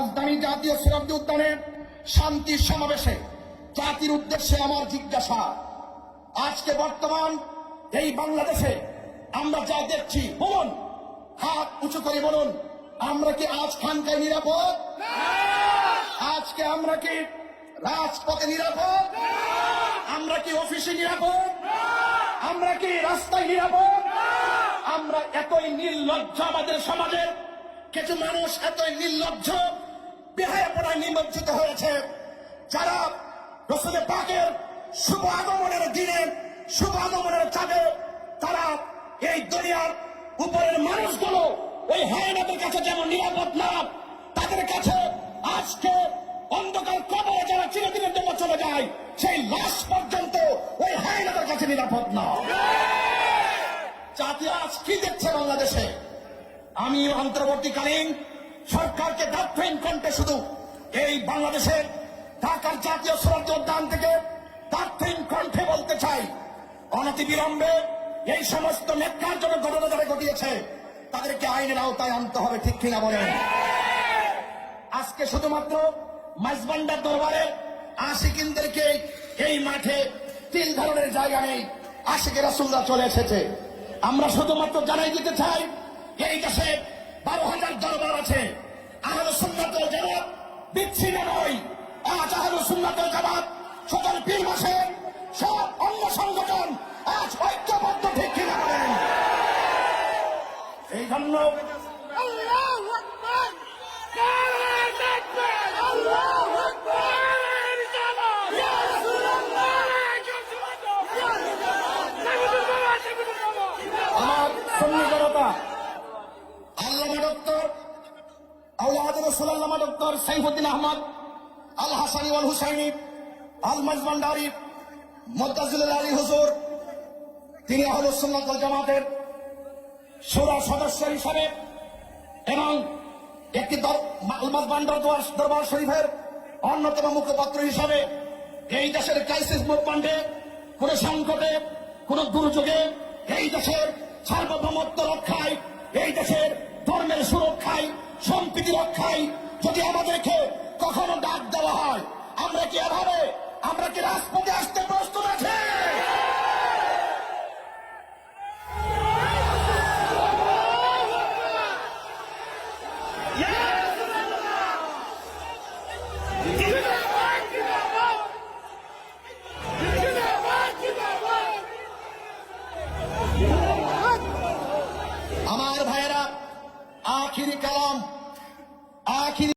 রাজধানী জাতীয় শরীয়ত উদ্যানে শান্তি সমাবেশে জাতির উদ্দেশ্যে আমার জিজ্ঞাসা। আজকে বর্তমান এই বাংলাদেশে আমরা যা দেখছি, বলুন, হাত উঁচু করে বলুন, আমরা কি আজ খানকায় নিরাপদ? আজকে আমরা কি রাজপথে নিরাপদ? আমরা কি অফিসে নিরাপদ? আমরা কি রাস্তায় নিরাপদ? আমরা এতই নির্লজ্জ আমাদের সমাজে, কিছু মানুষ এতই নির্লজ্জ বেহায়াপনায় নিমজ্জিত হয়েছে যারা রসুলের পাকের শুভ আগমনের দিনে, শুভ আগমনের চাঁদে তারা এই দুনিয়ার উপরের মানুষগুলো, ওই হায়নাদের কাছে যেমন নিরাপদ না তাদের কাছে আজকে অন্ধকার কবরে যারা চিরদিনের জন্য চলে যায়, সেই লাশ পর্যন্ত ওই হায়নাদের কাছে নিরাপদ না। জাতি আজ কি দেখছে বাংলাদেশে? আমি অন্তর্বর্তীকালীন সরকারকে দাক্ষিণ কণ্ঠে শুধু? এই বাংলাদেশের ঢাকার জাতীয় সৌরজ উদ্যান থেকে দাক্ষিণ কণ্ঠে বলতে চাই? অনতি বিলম্বে এই সমস্ত নেককারজনক ঘটনা যারা ঘটিয়েছে, তাদেরকে আইনের আওতায় আনতে হবে, ঠিক কিনা বলেন? আজকে শুধুমাত্র মাইজবান্ডার দরবারে আশিকিনদেরকে এই মাঠে তিন ধরনের জায়গা নেই। আশিকে রাসুল্লাহ চলে এসেছে। আমরা শুধুমাত্র জানাই দিতে চাই, এই দেশে বারো হাজার দরবার আছে। আহল সুন্নাতুল জবাব বিচ্ছিন্ন নয়। আজ আহল সুন্নাতুল জবাব সকল পীর মাসে সব অন্য সংগঠন আজ ঐক্যবদ্ধ ঠিক কিনা বলেন? এই জন্য আমার ডক্টর সাইফুদ্দিন আহমদ, আল আল তিনি জামাতের সুরা সদস্য হিসাবে এবং একটি দরবার শরীফের অন্যতম মুখপাত্র হিসাবে এই দেশের ক্রাইসিস মুভমেন্টে কোন সংকটে, কোন দুর্যোগে এই দেশের সার্বভৌমত্ব রক্ষায় শান্তি যদি আমাদেরকে কখনো ডাক দেওয়া হয়, আমরা কি এভাবে, আমরা কি রাজপথে আসতে প্রস্তুত আছি? আমার ভাইয়েরা, আখিরি কালাম aquí.